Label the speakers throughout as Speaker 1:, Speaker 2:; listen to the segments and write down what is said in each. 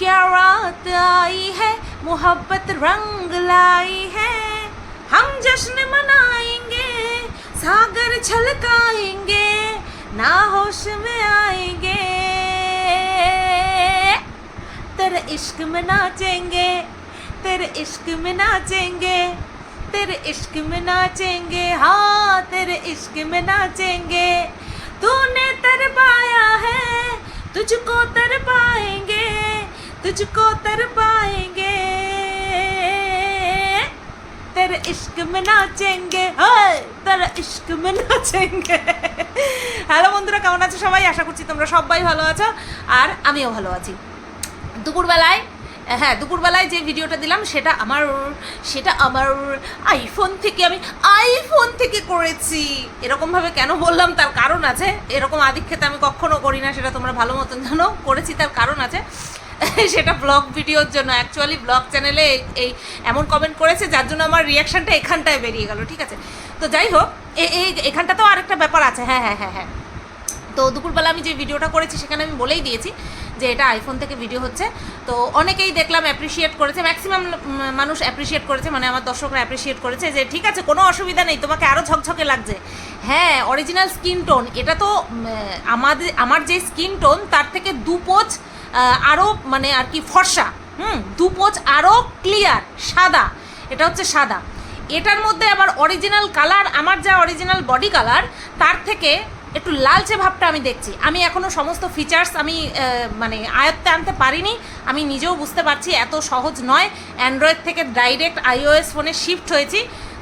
Speaker 1: क्या रात आई है? मोहब्बत रंग लाई है। हम जश्न मनाएँगे, सागर छलकाएँगे, ना होश में आएँगे। तेरे इश्क में नाचेंगे, तेरे इश्क में नाचेंगे, तेरे इश्क में नाचेंगे। हाँ तेरे इश्क में नाचेंगे। तूने तर पाया है, तुझको तर पाएँगे तुझको तर पाएंगे तेरे इश्क में नाचेंगे हाय तेरे इश्क में নাচেঙ্গে হ্যালো বন্ধুরা কেমন আছো সবাই আশা করছি তোমরা সবাই ভালো আছো আর আমিও ভালো আছি দুপুরবেলায় হ্যাঁ দুপুরবেলায় যে ভিডিওটা দিলাম সেটা আমার সেটা আমার আইফোন থেকে আমি আইফোন থেকে করেছি এরকমভাবে কেন বললাম তার কারণ আছে এরকম আদিক্ষেতে আমি কখনো করি না সেটা তোমরা ভালো মতন জানো করেছি তার কারণ আছে সেটা ব্লগ ভিডিওর জন্য। অ্যাকচুয়ালি ব্লগ চ্যানেলে এই এমন কমেন্ট করেছে, যার জন্য আমার রিয়াকশানটা এখানটায় বেরিয়ে গেল, ঠিক আছে? তো যাই হোক এই এখানটাতেও আরেকটা ব্যাপার আছে। হ্যাঁ হ্যাঁ হ্যাঁ হ্যাঁ। তো দুপুরবেলা আমি যে ভিডিওটা করেছি, সেখানে আমি বলেই দিয়েছি যে এটা আইফোন থেকে ভিডিও হচ্ছে। তো অনেকেই দেখলাম অ্যাপ্রিসিয়েট করেছে। ম্যাক্সিমাম মানুষ অ্যাপ্রিসিয়েট করেছে মানে আমার দর্শকরা অ্যাপ্রিসিয়েট করেছে যে, ঠিক আছে, কোনো অসুবিধা নেই, তোমাকে আরও ঝকঝকে লাগছে। হ্যাঁ অরিজিনাল স্কিন টোন এটা তো আমাদের আমার যে স্কিন টোন তার থেকে দু পোচ আরও মানে আর কি ফর্সা, হুম, দুপোচ আরও ক্লিয়ার সাদা, এটা হচ্ছে সাদা। এটার মধ্যে আবার অরিজিনাল কালার আমার যা অরিজিনাল বডি কালার তার থেকে একটু লালচে ভাবটা আমি দেখছি। আমি এখনও সমস্ত ফিচার্স আমি মানে আয়ত্তে আনতে পারিনি। আমি নিজেও বুঝতে পারছি এত সহজ নয়। অ্যান্ড্রয়েড থেকে ডাইরেক্ট আইওএস ফোনে শিফট হয়েছি।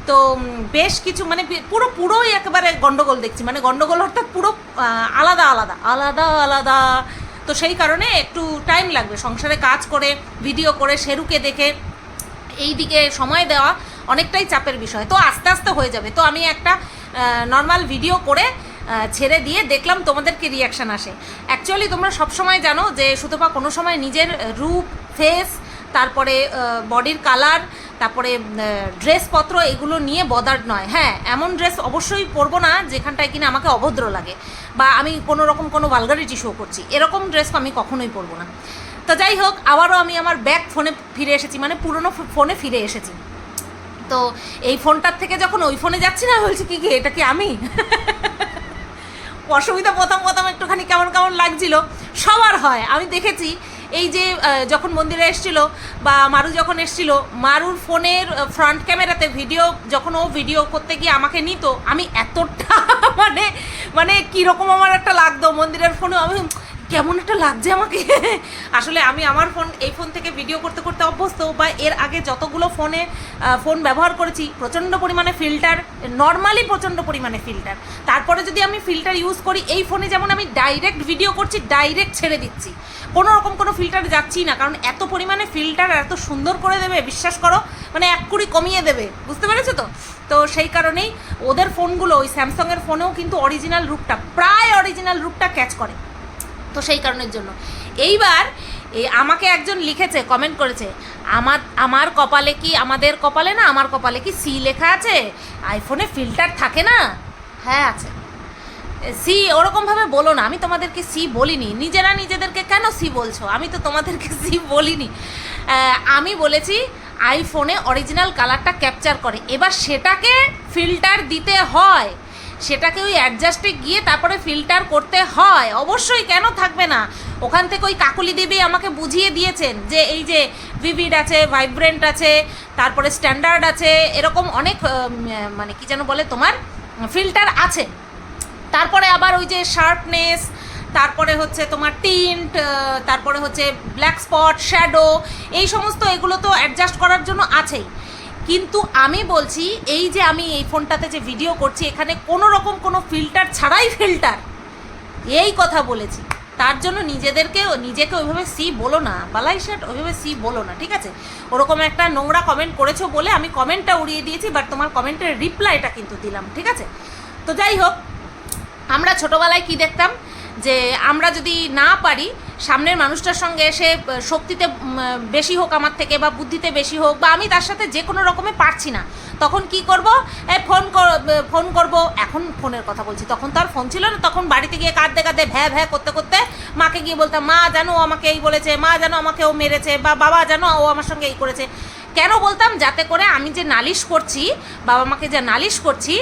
Speaker 1: তো বেশ কিছু মানে পুরো, পুরোই একেবারে গন্ডগোল দেখছি। মানে গন্ডগোল অর্থাৎ পুরো আলাদা আলাদা আলাদা আলাদা তো সেই কারণে একটু টাইম লাগবে। সংসারে কাজ করে ভিডিও করে সেরুকে দেখে এই দিকে সময় দেওয়া অনেকটাই চাপের বিষয়। তো আস্তে আস্তে হয়ে যাবে। তো আমি একটা নর্মাল ভিডিও করে ছেড়ে দিয়ে দেখলাম তোমাদেরকে রিয়াকশান আসে। অ্যাকচুয়ালি তোমরা সবসময় জানো যে সুতপা কোনো সময় নিজের রূপ ফেস তারপরে বডির কালার তারপরে ড্রেসপত্র এগুলো নিয়ে বদার নয়। হ্যাঁ এমন ড্রেস অবশ্যই পরবো না যেখানটায় কিনা আমাকে অভদ্র লাগে বা আমি কোনো রকম কোনো ভালগারিটি শো করছি। এরকম ড্রেস আমি কখনোই পরবো না। তো যাই হোক, আবারও আমি আমার ব্যাক ফোনে ফিরে এসেছি মানে পুরনো ফোনে ফিরে এসেছি। তো এই ফোনটার থেকে যখন ওই ফোনে যাচ্ছি না, বলছি, কি কি এটা কি আমি? অসুবিধা প্রথম প্রথম একটুখানি কেমন কেমন লাগছিল। সবার হয়। আমি দেখেছি এই যে যখন মন্দিরে এসছিল বা মারু যখন এসছিল, মারুর ফোনের ফ্রন্ট ক্যামেরাতে ভিডিও যখন ও ভিডিও করতে গিয়ে আমাকে নিত, আমি এতটা মানে মানে কীরকম আমার একটা লাগতো। মন্দিরের ফোনে আমি কেমন একটা লাগছে আমাকে। আসলে আমি আমার ফোন, এই ফোন থেকে ভিডিও করতে করতে অভ্যস্ত বা এর আগে যতগুলো ফোনে ফোন ব্যবহার করেছি, প্রচণ্ড পরিমাণে ফিল্টার নর্মালি প্রচণ্ড পরিমাণে ফিল্টার তারপরে যদি আমি ফিল্টার ইউজ করি, এই ফোনে যেমন আমি ডাইরেক্ট ভিডিও করছি ডাইরেক্ট ছেড়ে দিচ্ছি। কোনো রকম কোনো ফিল্টার যাচ্ছি না, কারণ এত পরিমাণে ফিল্টার এত সুন্দর করে দেবে, বিশ্বাস করো মানে এক কুড়ি কমিয়ে দেবে, বুঝতে পেরেছ তো? তো সেই কারণেই ওদের ফোনগুলো, ওই স্যামসংয়ের ফোনেও কিন্তু অরিজিনাল রূপটা, প্রায় অরিজিনাল রূপটা ক্যাচ করে। তো সেই কারণের জন্য। এইবার এই আমাকে একজন লিখেছে কমেন্ট করেছে, আমার আমার কপালে কি, আমাদের কপালে না, আমার কপালে কি সি লেখা আছে? আইফোনে ফিল্টার থাকে না? হ্যাঁ আছে। সি ওরকমভাবে বলো না, আমি তোমাদেরকে সি বলিনি। নিজেরা নিজেদেরকে কেন সি বলছো? আমি তো তোমাদেরকে সি বলিনি। আমি বলেছি আইফোনে অরিজিনাল কালারটা ক্যাপচার করে। এবার সেটাকে ফিল্টার দিতে হয়। সেটাকে ওই অ্যাডজাস্টে গিয়ে তারপরে ফিল্টার করতে হয়। অবশ্যই কেন থাকবে না? ওখান থেকে ওই কাকুলি দেবী আমাকে বুঝিয়ে দিয়েছেন যে এই যে ভিভিড আছে ভাইব্রেন্ট আছে, তারপরে স্ট্যান্ডার্ড আছে, এরকম অনেক মানে কি যেন বলে তোমার ফিল্টার আছে। তারপরে আবার ওই যে শার্পনেস তারপরে হচ্ছে তোমার টিন্ট তারপরে হচ্ছে ব্ল্যাক স্পট শ্যাডো এই সমস্ত এগুলো তো অ্যাডজাস্ট করার জন্য আছেই। কিন্তু আমি বলছি, এই যে আমি এই ফোনটাতে যে ভিডিও করছি, এখানে কোনো রকম কোনো ফিল্টার ছাড়াই ফিল্টার এই কথা বলেছি। তার জন্য নিজেদেরকে নিজেকে ওইভাবে সি বলো না। বালাই শার্ট ওইভাবে সি বলো না, ঠিক আছে? ওরকম একটা নোংরা কমেন্ট করেছ বলে আমি কমেন্টটা উড়িয়ে দিয়েছি বাট তোমার কমেন্টের রিপ্লাইটা কিন্তু দিলাম, ঠিক আছে? তো যাই হোক, আমরা ছোটোবেলায় কি দেখতাম? যে আমরা যদি না পারি সামনের মানুষটার সঙ্গে সে শক্তিতে বেশি হোক আমার থেকে বা বুদ্ধিতে বেশি হোক বা আমি তার সাথে যে কোনো রকমে পারছি না, তখন কি করব? এই ফোন ফোন করব। এখন ফোনের কথা বলছি, তখন তো আর ফোন ছিল না, তখন বাড়িতে গিয়ে কাঁদতে কাঁদতে, ভ্যা ভ্যা করতে করতে মাকে গিয়ে বলতাম, মা জানো আমাকে এই বলেছে, মা জানো আমাকে ও মেরেছে বা বাবা জানো ও আমার সঙ্গে এই করেছে। কেন বলতাম? যাতে করে আমি যে নালিশ করছি বাবা মাকে যে নালিশ করছি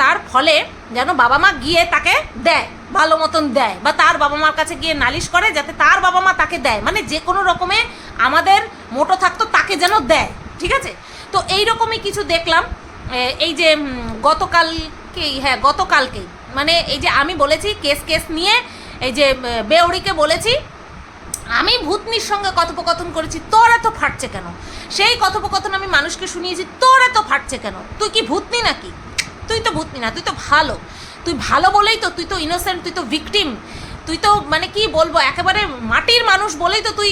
Speaker 1: তার ফলে যেন বাবা মা গিয়ে তাকে দেয় ভালো মতন দেয় বা তার বাবা মার কাছে গিয়ে নালিশ করে যাতে তার বাবা মা তাকে দেয়। মানে যে কোনো রকমে আমাদের মোটো থাকতো তাকে যেন দেয় ঠিক আছে? তো এই রকমই কিছু দেখলাম। এই যে গতকালকেই হ্যাঁ গতকালকেই মানে এই যে আমি বলেছি কেস কেস নিয়ে এই যে উম, বেউড়িকে বলেছি আমি ভূতনির সঙ্গে কথোপকথন করেছি, তোর এত ফাটছে কেন? সেই কথোপকথন আমি মানুষকে শুনিয়েছি, তোর এত ফাটছে কেন? তুই কি ভূতনি নাকি? তুই তো ভূতনি না, তুই তো ভালো। তুই ভালো বলেই তো, তুই তো ইনোসেন্ট তুই তো ভিকটিম তুই তো মানে কি বলব, একেবারে মাটির মানুষ বলেই তো তুই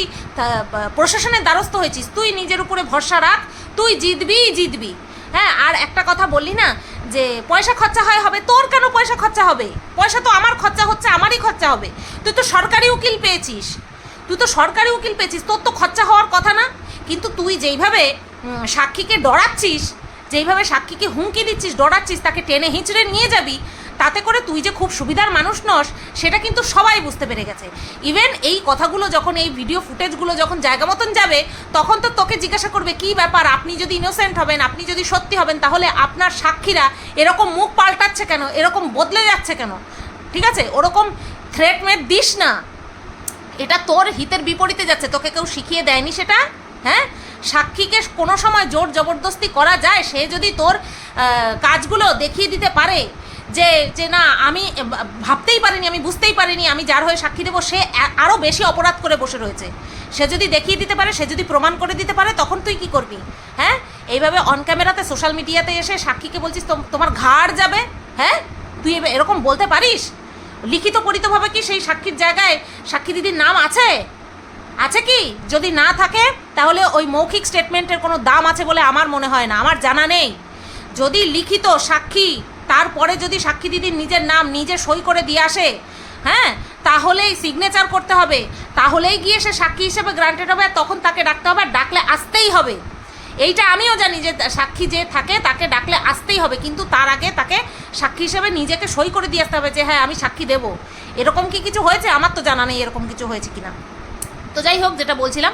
Speaker 1: প্রশাসনের দ্বারস্থ হয়েছিস। তুই নিজের উপরে ভরসা রাখ, তুই জিতবি জিতবি। হ্যাঁ আর একটা কথা বললি না, যে পয়সা খরচা হয় হবে, তোর কেন পয়সা খরচা হবে? পয়সা তো আমার খরচা হচ্ছে, আমারই খরচা হবে। তুই তো সরকারি উকিল পেয়েছিস। তুই তো সরকারি উকিল পেয়েছিস, তোর তো খরচা হওয়ার কথা না। কিন্তু তুই যেইভাবে সাক্ষীকে ডরাচ্ছিস, যেইভাবে সাক্ষীকে হুমকি দিচ্ছিস, ডরাচ্ছিস, তাকে টেনে হিঁচড়ে নিয়ে যাবি, তাতে করে তুই যে খুব সুবিধার মানুষ নস, সেটা কিন্তু সবাই বুঝতে পেরে গেছে। ইভেন এই কথাগুলো যখন, এই ভিডিও ফুটেজগুলো যখন জায়গা মতন যাবে, তখন তো তোকে জিজ্ঞাসা করবে, কি ব্যাপার? আপনি যদি ইনোসেন্ট হবেন, আপনি যদি সত্যি হবেন, তাহলে আপনার সাক্ষীরা এরকম মুখ পাল্টাচ্ছে কেন? এরকম বদলে যাচ্ছে কেন? ঠিক আছে? ওরকম থ্রেট মেট দিস না। এটা তোর হিতের বিপরীতে যাচ্ছে। তোকে কেউ শিখিয়ে দেয়নি সেটা? হ্যাঁ? সাক্ষীকে কোনো সময় জোর জবরদস্তি করা যায়? সে যদি তোর কাজগুলো দেখিয়ে দিতে পারে যে যে না, আমি ভাবতেই পারিনি, আমি বুঝতেই পারিনি, আমি যার হয়ে সাক্ষী দেবো, সে আরও বেশি অপরাধ করে বসে রয়েছে। সে যদি দেখিয়ে দিতে পারে, সে যদি প্রমাণ করে দিতে পারে, তখন তুই কি করবি? হ্যাঁ? এইভাবে অন ক্যামেরাতে সোশ্যাল মিডিয়াতে এসে সাক্ষীকে বলছিস, তোম- তোমার ঘাড় যাবে? হ্যাঁ? তুই এরকম বলতে পারিস? লিখিত পরিতভাবে কি সেই সাক্ষীর জায়গায় সাক্ষী দিদির নাম আছে? আছে কি? যদি না থাকে, তাহলে ওই মৌখিক স্টেটমেন্টের কোনো দাম আছে বলে আমার মনে হয় না। আমার জানা নেই। যদি লিখিত সাক্ষী, তারপরে যদি সাক্ষী দিদির নিজের নাম নিজে সই করে দিয়ে আসে হ্যাঁ? তাহলেই সিগনেচার করতে হবে। তাহলেই গিয়ে সে সাক্ষী হিসেবে গ্রান্টেড হবে আর তখন তাকে ডাকতে হবে আর ডাকলে আসতেই হবে। এইটা আমিও জানি যে সাক্ষী যে থাকে, তাকে ডাকলে আসতেই হবে, কিন্তু তার আগে তাকে সাক্ষী হিসেবে নিজেকে সই করে দিয়ে আসতে হবে যে হ্যাঁ আমি সাক্ষী দেব। এরকম কি কিছু হয়েছে? আমার তো জানা নেই এরকম কিছু হয়েছে কিনা। তো যাই হোক, যেটা বলছিলাম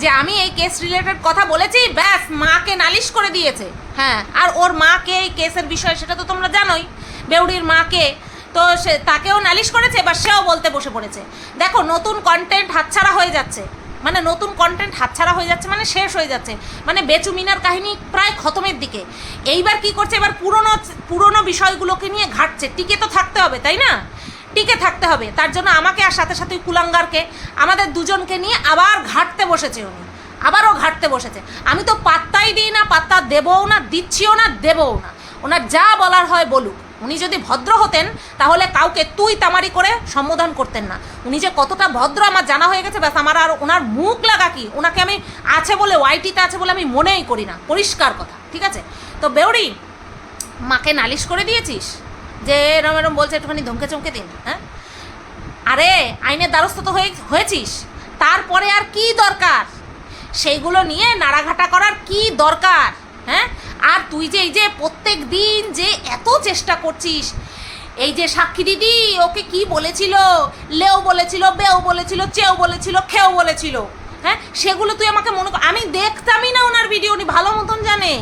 Speaker 1: যে, আমি এই কেস রিলেটেড কথা বলেছি, ব্যাস, মাকে নালিশ করে দিয়েছে। হ্যাঁ আর ওর মাকে এই কেসের বিষয় সেটা তো তোমরা জানোই। বেউড়ির মাকে, তো সে, তাকেও নালিশ করেছে, বা সেও বলতে বসে পড়েছে। দেখো, নতুন কন্টেন্ট হাতছাড়া হয়ে যাচ্ছে। মানে নতুন কন্টেন্ট হাতছাড়া হয়ে যাচ্ছে মানে শেষ হয়ে যাচ্ছে। মানে বেচু মিনার কাহিনী প্রায় খতমের দিকে। এইবার কি করছে? এবার পুরনো পুরনো বিষয়গুলোকে নিয়ে ঘাটছে। টিকে তো থাকতে হবে, তাই না? টিকে থাকতে হবে। তার জন্য আমাকে আর সাথে সাথে কুলাঙ্গারকে, আমাদের দুজনকে নিয়ে আবার ঘাটতে বসেছে উনি। আবারও ঘাটতে বসেছে। আমি তো পাত্তাই দিই না, পাত্তা দেবও না, দিচ্ছিও না, দেবও না। ওনার যা বলার হয় বলুক। উনি যদি ভদ্র হতেন, তাহলে কাউকে তুই তামারি করে সম্বোধন করতেন না। উনি যে কতটা ভদ্র আমার জানা হয়ে গেছে, ব্যাস আমার আর ওনার মুখ লাগা কি? ওনাকে আমি আছে বলে ওয়াইটিতে আছে বলে আমি মনেই করি না। পরিষ্কার কথা, ঠিক আছে? তো বেউড়ি মাকে নালিশ করে দিয়েছিস? যে এরম এরম বলছে, একটুখানি ধমকে চমকে দিন হ্যাঁ? আরে, আইনের দ্বারস্থ তো হয়ে হয়েছিস। তারপরে আর কি দরকার? সেইগুলো নিয়ে নাড়াঘাটা করার কি দরকার? হ্যাঁ? আর তুই যে এই যে প্রত্যেক দিন যে এত চেষ্টা করছিস, এই যে সাক্ষী দিদি, ওকে কি বলেছিল? লেও বলেছিল, বেও বলেছিল, চেও বলেছিল, খেও বলেছিল। হ্যাঁ? সেগুলো তুই আমাকে মনে কর আমি দেখতামই না ওনার ভিডিও উনি ভালো মতন জানে।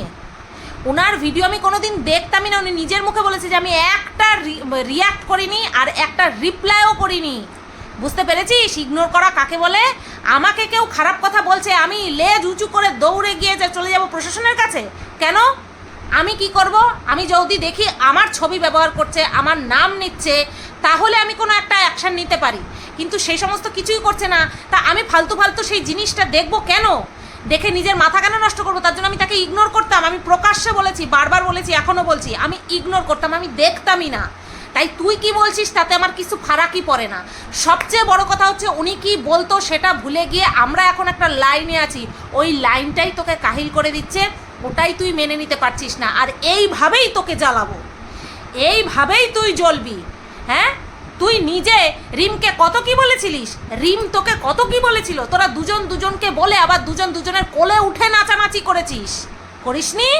Speaker 1: ওনার ভিডিও আমি কোনোদিন দেখতামই না, উনি নিজের মুখে বলেছে যে আমি একটা রিয়াক্ট করিনি আর একটা রিপ্লাইও করিনি। বুঝতে পেরেছিস? ইগনোর করা কাকে বলে? আমাকে কেউ খারাপ কথা বলছে, আমি লেজ উঁচু করে দৌড়ে গিয়ে চলে যাব প্রশাসনের কাছে? কেন? আমি কি করব? আমি যদি দেখি আমার ছবি ব্যবহার করছে, আমার নাম নিচ্ছে, তাহলে আমি কোনো একটা অ্যাকশন নিতে পারি। কিন্তু সেই সমস্ত কিছুই করছে না। তা আমি ফালতু ফালতু সেই জিনিসটা দেখব কেন? দেখে নিজের মাথা কেন নষ্ট করব? তার জন্য আমি তাকে ইগনোর করতাম। আমি প্রকাশ্যে বলেছি, বারবার বলেছি এখনও বলছি, আমি ইগনোর করতাম, আমি দেখতামই না। তাই তুই কি বলছিস? তাতে আমার কিছু ফারাকই পড়ে না। সবচেয়ে বড় কথা হচ্ছে, উনি কি বলতো সেটা ভুলে গিয়ে আমরা এখন একটা লাইনে আছি। ওই লাইনটাই তোকে কাহিল করে দিচ্ছে। ওটাই তুই মেনে নিতে পারছিস না। আর এইভাবেই তোকে জ্বালাবো। এইভাবেই তুই জ্বলবি। হ্যাঁ? তুই নিজে রিমকে কত কি বলেছিলিস? রিম তোকে কত কি বলেছিল? তোরা দুজন দুজনকে বলে আবার দুজন দুজনের কোলে উঠে নাচানাচি করেছিস। করিসনি?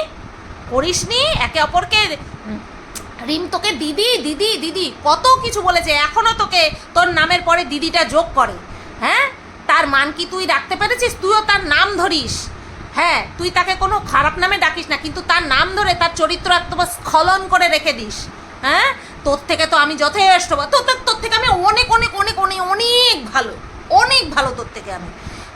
Speaker 1: করিসনি? একে অপরকে রিম তোকে দিদি দিদি দিদি কত কিছু বলেছে। এখনও তোকে তোর নামের পরে দিদিটা যোগ করে। হ্যাঁ? তার মান কি তুই রাখতে পেরেছিস? তুইও তার নাম ধরিস। হ্যাঁ তুই তাকে কোনো খারাপ নামে ডাকিস না, কিন্তু তার নাম ধরে তার চরিত্র একদম স্খলন করে রেখে দিস। হ্যাঁ? তোর থেকে তো আমি যথেষ্ট তোর- তোর থেকে আমি অনেক অনেক অনেক অনেক অনেক ভালো অনেক ভালো তোর থেকে আমি।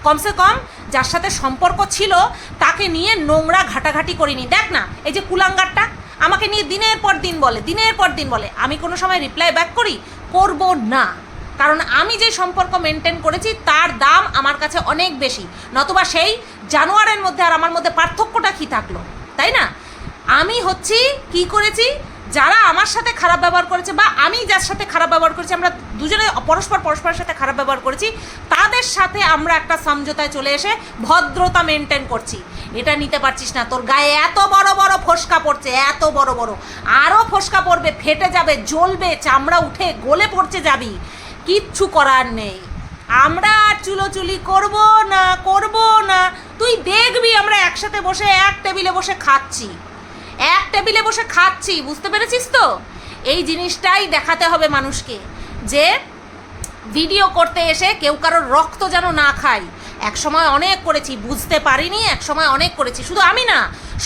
Speaker 1: কমসে কম যার সাথে সম্পর্ক ছিল, তাকে নিয়ে নোংরা ঘাটাঘাটি করিনি। দেখ না, এই যে কুলাঙ্গারটা, আমাকে নিয়ে দিনের পর দিন বলে, দিনের পর দিন বলে। আমি কোনো সময় রিপ্লাই ব্যাক করি? করব না। কারণ আমি যে সম্পর্ক মেনটেন করেছি, তার দাম আমার কাছে অনেক বেশি। নতুবা সেই জানোয়ারের মধ্যে আর আমার মধ্যে পার্থক্যটা কী থাকল, তাই না? আমি হচ্ছি, কি করেছি? যারা আমার সাথে খারাপ ব্যবহার করেছে বা আমি যার সাথে খারাপ ব্যবহার করেছি, আমরা দুজনে পরস্পর পরস্পরের সাথে খারাপ ব্যবহার করেছি, তাদের সাথে আমরা একটা সমঝোতায় চলে এসে ভদ্রতা মেনটেন করছি। এটা নিতে পারছিস না, তোর গায়ে এত বড় বড় ফোসকা পড়ছে, এত বড় বড়। আরও ফোসকা পড়বে, ফেটে যাবে, জ্বলবে, চামড়া উঠে গলে পড়ছে যাবি। কিচ্ছু করার নেই। আমরা আর চুলোচুলি করব না করব না। তুই দেখবি আমরা একসাথে বসে, এক টেবিলে বসে খাচ্ছি। এক টেবিলে বসে খাচ্ছি, বুঝতে পেরেছিস তো? এই জিনিসটাই দেখাতে হবে মানুষকে যে ভিডিও করতে এসে কেউ কারোর রক্ত যেন না খায়। এক সময় অনেক করেছি, বুঝতে পারিনি, এক সময় অনেক করেছি। শুধু আমি না,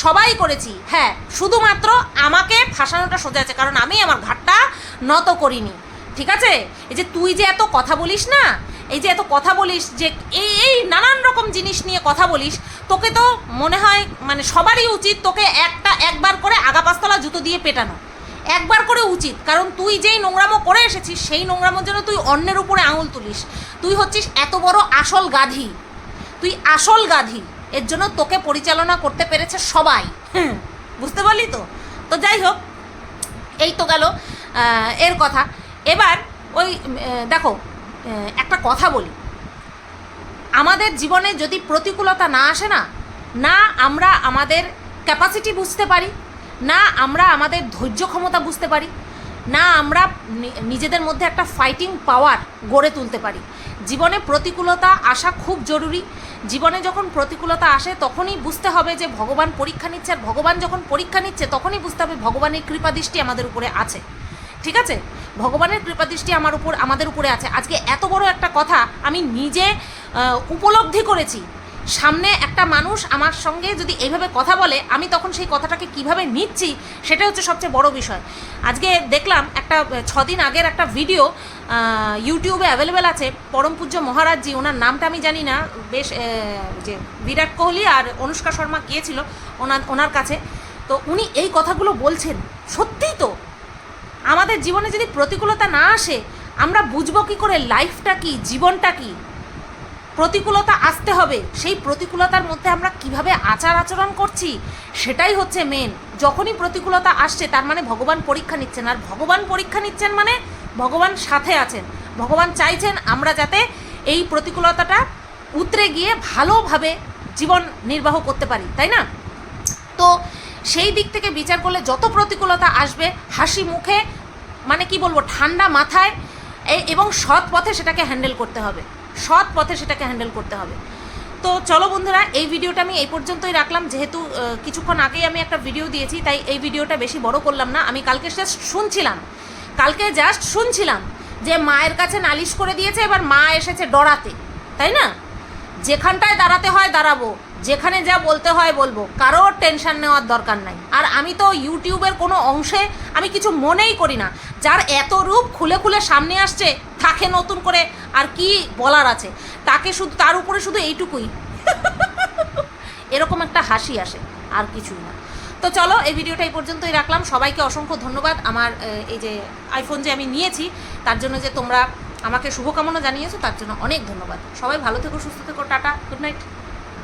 Speaker 1: সবাই করেছি। হ্যাঁ শুধুমাত্র আমাকে ফাঁসানোটা সোজা আছে, কারণ আমি আমার ঘাটটা নত করিনি। ঠিক আছে? এই যে তুই যে এত কথা বলিস না, এই যে এত কথা বলিস যে এই এই নানান রকম জিনিস নিয়ে কথা বলিস, তোকে তো মনে হয় মানে সবারই উচিত তোকে একটা, একবার করে আগা পাঁচতলা জুতো দিয়ে পেটানো। একবার করে উচিত, কারণ তুই যেই নোংরামো করে এসেছিস, সেই নোংরামোর জন্য তুই অন্যের উপরে আঙুল তুলিস। তুই হচ্ছিস এত বড় আসল গাধি। তুই আসল গাধি। এর জন্য তোকে পরিচালনা করতে পেরেছে সবাই। বুঝতে পারলি তো? তো যাই হোক, এই তো গেল এর কথা। এবার ওই দেখো একটা কথা বলি। আমাদের জীবনে যদি প্রতিকূলতা না আসে না না আমরা আমাদের ক্যাপাসিটি বুঝতে পারি, না আমরা আমাদের ধৈর্য ক্ষমতা বুঝতে পারি, না আমরা নিজেদের মধ্যে একটা ফাইটিং পাওয়ার গড়ে তুলতে পারি। জীবনে প্রতিকূলতা আসা খুব জরুরি। জীবনে যখন প্রতিকূলতা আসে, তখনই বুঝতে হবে যে ভগবান পরীক্ষা নিচ্ছে, আর ভগবান যখন পরীক্ষা নিচ্ছে, তখনই বুঝতে হবে ভগবানের কৃপাদৃষ্টি আমাদের উপরে আছে। ঠিক আছে? ভগবানের কৃপাদৃষ্টি আমার উপর, আমাদের উপরে আছে। আজকে এত বড় একটা কথা আমি নিজে উপলব্ধি করেছি। সামনে একটা মানুষ আমার সঙ্গে যদি এইভাবে কথা বলে, আমি তখন সেই কথাটাকে কীভাবে নিচ্ছি সেটা হচ্ছে সবচেয়ে বড় বিষয়। আজকে দেখলাম একটা ছদিন আগের একটা ভিডিও ইউটিউবে অ্যাভেলেবেল আছে, পরম পূজ্য মহারাজজি, ওনার নামটা আমি জানি না, বেশ যে বিরাট কোহলি আর অনুষ্কা শর্মা গিয়েছিল ওনার ওনার কাছে। তো উনি এই কথাগুলো বলছেন, সত্যিই তো? আমাদের জীবনে যদি প্রতিকূলতা না আসে, আমরা বুঝব কী করে লাইফটা কি, জীবনটা কি? প্রতিকূলতা আসতে হবে। সেই প্রতিকূলতার মধ্যে আমরা কীভাবে আচার আচরণ করছি, সেটাই হচ্ছে মেন যখনই প্রতিকূলতা আসছে, তার মানে ভগবান পরীক্ষা নিচ্ছেন। আর ভগবান পরীক্ষা নিচ্ছেন মানে ভগবান সাথে আছেন। ভগবান চাইছেন আমরা যাতে এই প্রতিকূলতাটা উতরে গিয়ে ভালোভাবে জীবন নির্বাহ করতে পারি, তাই না? তো সেই দিক থেকে বিচার করলে যত প্রতিকূলতা আসবে, হাসি মুখে মানে কি বলব, ঠান্ডা মাথায় এবং সৎ পথে সেটাকে হ্যান্ডেল করতে হবে। সৎ পথে সেটাকে হ্যান্ডেল করতে হবে। তো চলো বন্ধুরা, এই ভিডিওটা আমি এই পর্যন্তই রাখলাম। যেহেতু কিছুক্ষণ আগেই আমি একটা ভিডিও দিয়েছি, তাই এই ভিডিওটা বেশি বড় করলাম না। আমি কালকে জাস্ট শুনছিলাম। কালকে জাস্ট শুনছিলাম যে মায়ের কাছে নালিশ করে দিয়েছে, এবার মা এসেছে ডরাতে। তাই না? যেখানটায় দাঁড়াতে হয় দাঁড়াবো। যেখানে যা বলতে হয় বলব। কারোর টেনশন নেওয়ার দরকার নাই। আর আমি তো ইউটিউবের কোনো অংশে আমি কিছু মনেই করি না। যার এত রূপ খুলে খুলে সামনে আসছে থাকে নতুন করে আর কি বলার আছে? তাকে শুধু, তার উপরে শুধু এইটুকুই। এরকম একটা হাসি আসে, আর কিছুই না। তো চলো, এই ভিডিওটা এই পর্যন্তই রাখলাম। সবাইকে অসংখ্য ধন্যবাদ। আমার এই যে আইফোন যে আমি নিয়েছি, তার জন্য যে তোমরা আমাকে শুভকামনা জানিয়েছো, তার জন্য অনেক ধন্যবাদ। সবাই ভালো থেকো, সুস্থ থেকো, টাটা গুড নাইট